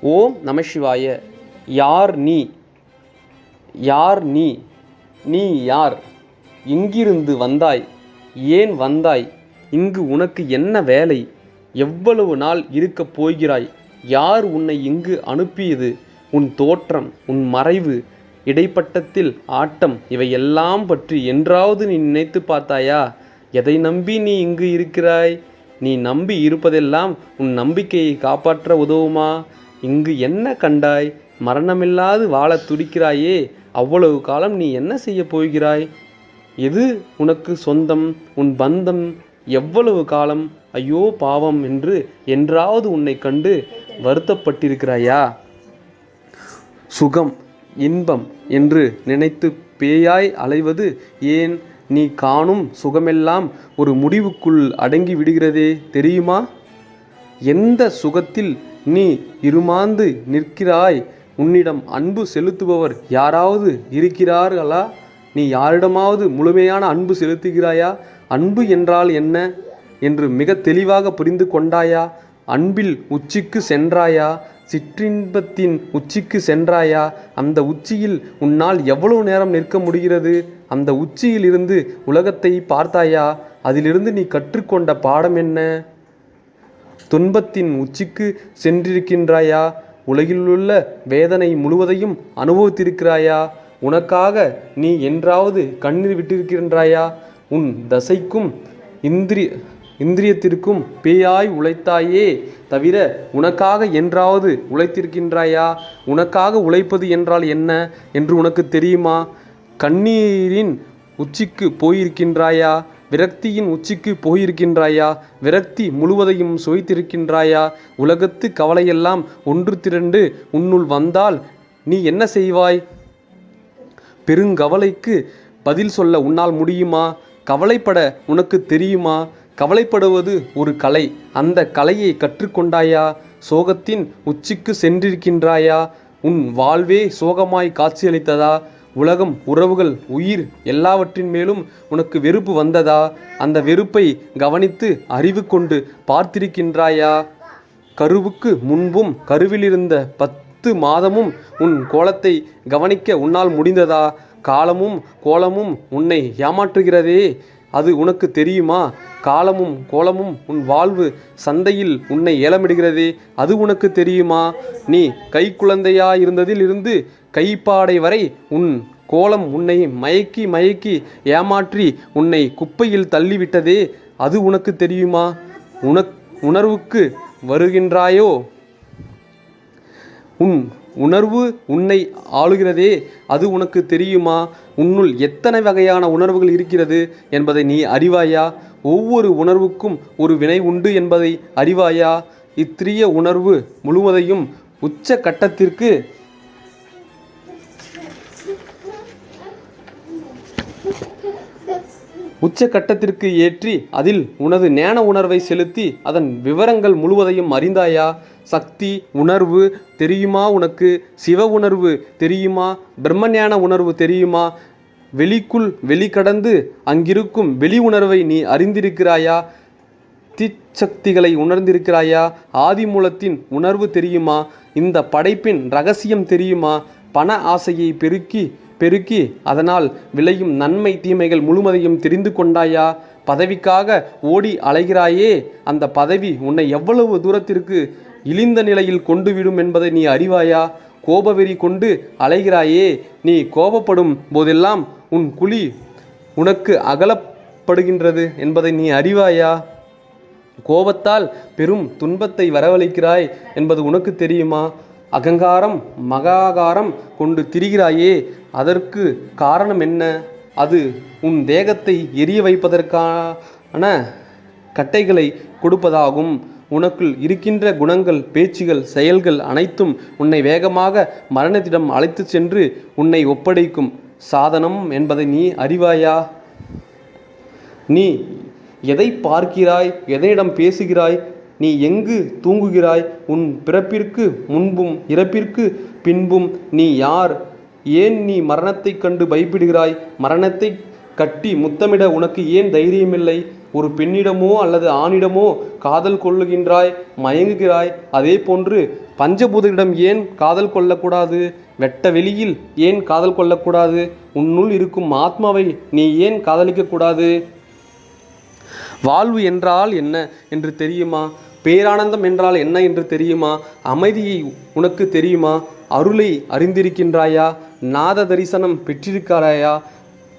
ஓம் நமசிவாய யார் நீ? யார் நீ? நீ யார்? எங்கிருந்து வந்தாய்? ஏன் வந்தாய்? இங்கு உனக்கு என்ன வேலை? எவ்வளவு நாள் இருக்கப் போகிறாய்? யார் உன்னை இங்கு அனுப்பியது? உன் தோற்றம் உன் மறைவு இடைப்பட்டத்தில் ஆட்டம் இவையெல்லாம் பற்றி என்றாவது நீ நினைத்து பார்த்தாயா? எதை நம்பி நீ இங்கு இருக்கிறாய்? நீ நம்பி இருப்பதெல்லாம் உன் நம்பிக்கையை காப்பாற்ற உதவுமா? இங்கு என்ன கண்டாய்? மரணமில்லாது வாழத் துடிக்கிறாயே. அவ்வளவு காலம் நீ என்ன செய்யப் போகிறாய்? எது உனக்கு சொந்தம்? உன் பந்தம்? எவ்வளவு காலம்? ஐயோ பாவம் என்று என்றாவது உன்னை கண்டு வருத்தப்பட்டிருக்கிறாயா? சுகம் இன்பம் என்று நினைத்து பேயாய் அலைவது ஏன்? நீ காணும் சுகமெல்லாம் ஒரு முடிவுக்குள் அடங்கி விடுகிறதே தெரியுமா? எந்த சுகத்தில் நீ இருமாந்து நிற்கிறாய். உன்னிடம் அன்பு செலுத்துபவர் யாராவது இருக்கிறார்களா? நீ யாரிடமாவது முழுமையான அன்பு செலுத்துகிறாயா? அன்பு என்றால் என்ன? என்று மிக தெளிவாக புரிந்து கொண்டாயா? அன்பில் உச்சிக்கு சென்றாயா? சிற்றின்பத்தின் உச்சிக்கு சென்றாயா? அந்த உச்சியில் உன்னால் எவ்வளவு நேரம் நிற்க முடிகிறது? அந்த உச்சியில் இருந்து உலகத்தை பார்த்தாயா? அதிலிருந்து நீ கற்றுக்கொண்ட பாடம் என்ன? துன்பத்தின் உச்சிக்கு சென்றிருக்கின்றாயா? உலகிலுள்ள வேதனை முழுவதையும் அனுபவித்திருக்கிறாயா? உனக்காக நீ என்றாவது கண்ணீர் விட்டிருக்கின்றாயா? உன் தசைக்கும் இந்திரிய இந்திரியத்திற்கும் பேயாய் உழைத்தாயே தவிர உனக்காக என்றாவது உழைத்திருக்கின்றாயா? உனக்காக உழைப்பது என்றால் என்ன என்று உனக்கு தெரியுமா? கண்ணீரின் உச்சிக்கு போயிருக்கின்றாயா? விரக்தியின் உச்சிக்கு போயிருக்கின்றாயா? விரக்தி முழுவதையும் சுவைத்திருக்கின்றாயா? உலகத்து கவலையெல்லாம் ஒன்று திரண்டு உன்னுள் வந்தால் நீ என்ன செய்வாய்? பெருங்கவலைக்கு பதில் சொல்ல உன்னால் முடியுமா? கவலைப்பட உனக்கு தெரியுமா? கவலைப்படுவது ஒரு கலை. அந்த கலையை கற்றுக்கொண்டாயா? சோகத்தின் உச்சிக்கு சென்றிருக்கின்றாயா? உன் வாழ்வே சோகமாய் காட்சியளித்ததா? உலகம் உறவுகள் உயிர் எல்லாவற்றின் மேலும் உனக்கு வெறுப்பு வந்ததா? அந்த வெறுப்பை கவனித்து அறிவு கொண்டு பார்த்திருக்கின்றாயா? கருவுக்கு முன்பும் கருவிலிருந்த பத்து மாதமும் உன் கோலத்தை கவனிக்க உன்னால் முடிந்ததா? காலமும் கோலமும் உன்னை ஏமாற்றுகிறதே அது உனக்கு தெரியுமா? காலமும் கோலமும் உன் வாழ்வு சந்தையில் உன்னை ஏலமிடுகிறதே அது உனக்கு தெரியுமா? நீ கைக்குழந்தையா இருந்ததில் இருந்து கைப்பாடை வரை உன் கோலம் உன்னை மயக்கி மயக்கி ஏமாற்றி உன்னை குப்பையில் தள்ளிவிட்டதே அது உனக்கு தெரியுமா? உனக் உணர்வுக்கு வருகின்றாயோ? உன் உணர்வு உன்னை ஆளுகிறதே அது உனக்கு தெரியுமா? உன்னுள் எத்தனை வகையான உணர்வுகள் இருக்கிறது என்பதை நீ அறிவாயா? ஒவ்வொரு உணர்வுக்கும் ஒரு வினை உண்டு என்பதை அறிவாயா? இத்திரிய உணர்வு முழுவதையும் உச்ச கட்டத்திற்கு உச்சக்கட்டத்திற்கு ஏற்றி அதில் உனது ஞான உணர்வை செலுத்தி அதன் விவரங்கள் முழுவதையும் அறிந்தாயா? சக்தி உணர்வு தெரியுமா உனக்கு? சிவ உணர்வு தெரியுமா? பிரம்மஞான உணர்வு தெரியுமா? வெளிக்குள் வெளிக்கடந்து அங்கிருக்கும் வெளி உணர்வை நீ அறிந்திருக்கிறாயா? திச்சக்திகளை உணர்ந்திருக்கிறாயா? ஆதிமூலத்தின் உணர்வு தெரியுமா? இந்த படைப்பின் ரகசியம் தெரியுமா? பண ஆசையை பெருக்கி பெருக்கி அதனால் விளையும் நன்மை தீமைகள் முழுமதையும் தெரிந்து கொண்டாயா? பதவிக்காக ஓடி அலைகிறாயே அந்த பதவி உன்னை எவ்வளவு தூரத்திற்கு இழிந்த நிலையில் கொண்டு விடும் என்பதை நீ அறிவாயா? கோபவெறி கொண்டு அலைகிறாயே நீ கோபப்படும் போதெல்லாம் உன் குழி உனக்கு அகலப்படுகின்றது என்பதை நீ அறிவாயா? கோபத்தால் பெரும் துன்பத்தை வரவழைக்கிறாய் என்பது உனக்கு தெரியுமா? அகங்காரம் மகாகாரம் கொண்டு திரிகிறாயே அதற்கு காரணம் என்ன? அது உன் தேகத்தை எரிய வைப்பதற்கான கட்டைகளை கொடுப்பதாகும். உனக்குள் இருக்கின்ற குணங்கள் பேச்சுகள் செயல்கள் அனைத்தும் உன்னை வேகமாக மரணத்திடம் அழைத்து சென்று உன்னை ஒப்படைக்கும். சாதனம் என்பதை நீ அறிவாயா? நீ எதை பார்க்கிறாய்? எதனிடம் பேசுகிறாய்? நீ எங்கு தூங்குகிறாய்? உன் பிறப்பிற்கு முன்பும் இறப்பிற்கு பின்பும் நீ யார்? ஏன் நீ மரணத்தைக் கண்டு பயப்படுகிறாய்? மரணத்தை கட்டி முத்தமிட உனக்கு ஏன் தைரியமில்லை? ஒரு பெண்ணிடமோ அல்லது ஆணிடமோ காதல் கொள்ளுகின்றாய் மயங்குகிறாய். அதே போன்று பஞ்சபூதரிடம் ஏன் காதல் கொள்ளக்கூடாது? வெட்ட வெளியில் ஏன் காதல் கொள்ளக்கூடாது? உன்னுள் இருக்கும் ஆத்மாவை நீ ஏன் காதலிக்கக்கூடாது? வாழ்வு என்றால் என்ன என்று தெரியுமா? பேரானந்தம் என்றால் என்ன என்று தெரியுமா? அமைதியை உனக்கு தெரியுமா? அருளை அறிந்திருக்கின்றாயா? நாத தரிசனம் பெற்றிருக்கிறாயா?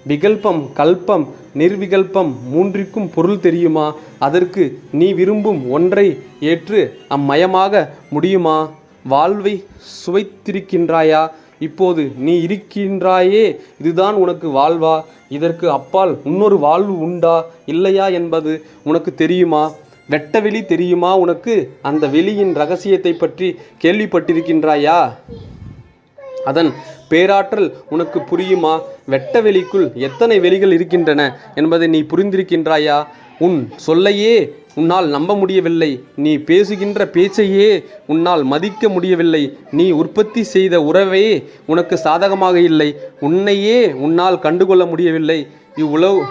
விகல்பம் கல்பம் நிர்விகல்பம் மூன்றிற்கும் பொருள் தெரியுமா? அதற்கு நீ விரும்பும் ஒன்றை ஏற்று அம்மயமாக முடியுமா? வாழ்வை சுவைத்திருக்கின்றாயா? இப்போது நீ இருக்கின்றாயே இதுதான் உனக்கு வாழ்வா? இதற்கு அப்பால் இன்னொரு வாழ்வு உண்டா இல்லையா என்பது உனக்கு தெரியுமா? வெட்டவெளி தெரியுமா உனக்கு? அந்த வெளியின் ரகசியத்தை பற்றி கேள்விப்பட்டிருக்கின்றாயா? அதன் பேராற்றல் உனக்கு புரியுமா? வெட்ட வெளிக்குள் எத்தனை வெளிகள் இருக்கின்றன என்பதை நீ புரிந்திருக்கின்றாயா? உன் சொல்லையே உன்னால் நம்ப முடியவில்லை. நீ பேசுகின்ற பேச்சையே உன்னால் மதிக்க முடியவில்லை. நீ உற்பத்தி செய்த உறவே உனக்கு சாதகமாக இல்லை. உன்னையே உன்னால் கண்டுகொள்ள முடியவில்லை. இவ்வுளவு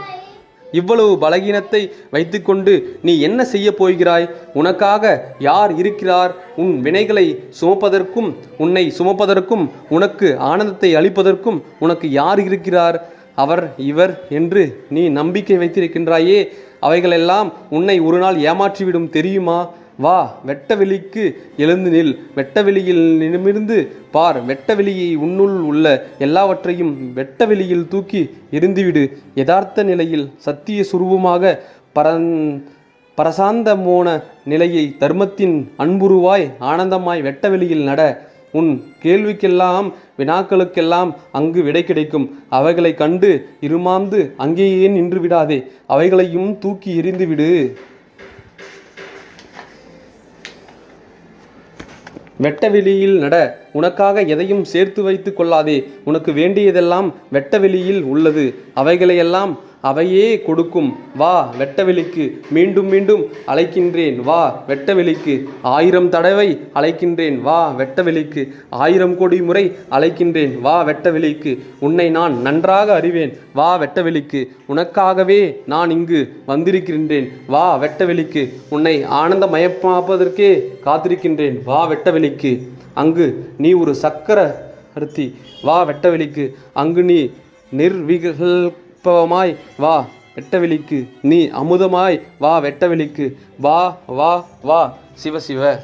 இவ்வளவு பலகீனத்தை வைத்துக்கொண்டு நீ என்ன செய்ய போகிறாய்? உனக்காக யார் இருக்கிறார்? உன் வினைகளை சுமப்பதற்கும் உன்னை சுமப்பதற்கும் உனக்கு ஆனந்தத்தை அளிப்பதற்கும் உனக்கு யார் இருக்கிறார்? அவர் இவர் என்று நீ நம்பிக்கை வைத்திருக்கின்றாயே அவைகளெல்லாம் உன்னை ஒரு நாள் ஏமாற்றிவிடும் தெரியுமா? வா வெட்டவெளிக்கு எழுந்து நில். வெட்டவெளியில் நிமிர்ந்து பார். வெட்டவெளியை உன்னுள் உள்ள எல்லாவற்றையும் வெட்டவெளியில் தூக்கி எரிந்துவிடு யதார்த்த நிலையில் சத்திய சுரூபமாக பரன் பரசாந்தமோன நிலையை தர்மத்தின் அன்புருவாய் ஆனந்தமாய் வெட்டவெளியில் நட. உன் கேள்விக்கெல்லாம் வினாக்களுக்கெல்லாம் அங்கு விடை கிடைக்கும். அவைகளை கண்டு இருமாந்து அங்கேயே நின்று விடாதே. அவைகளையும் தூக்கி எறிந்துவிடு. வெட்ட வெளியில் நட உனக்காக எதையும் சேர்த்து வைத்து கொள்ளாதே. உனக்கு வேண்டியதெல்லாம் வெட்ட வெளியில் உள்ளது. அவைகளையெல்லாம் அவையே கொடுக்கும். வா வெட்டவெளிக்கு மீண்டும் மீண்டும் அழைக்கின்றேன். வா வெட்டவெளிக்கு ஆயிரம் தடவை அழைக்கின்றேன். வா வெட்டவெளிக்கு ஆயிரம் கோடி முறை அழைக்கின்றேன். வா வெட்டவெளிக்கு உன்னை நான் நன்றாக அறிவேன். வா வெட்டவெளிக்கு உனக்காகவே நான் இங்கு வந்திருக்கின்றேன். வா வெட்டவெளிக்கு உன்னை ஆனந்தமயமாப்பதற்கே காத்திருக்கின்றேன். வா வெட்டவெளிக்கு அங்கு நீ ஒரு சக்கர அருத்தி வா வெட்டவெளிக்கு அங்கு நீ நிர்விகல்பமாய் வா வெட்டவெளிக்கு. நீ அமுதமாய் வா வெட்டவெளிக்கு. வா வா வா. சிவ சிவ.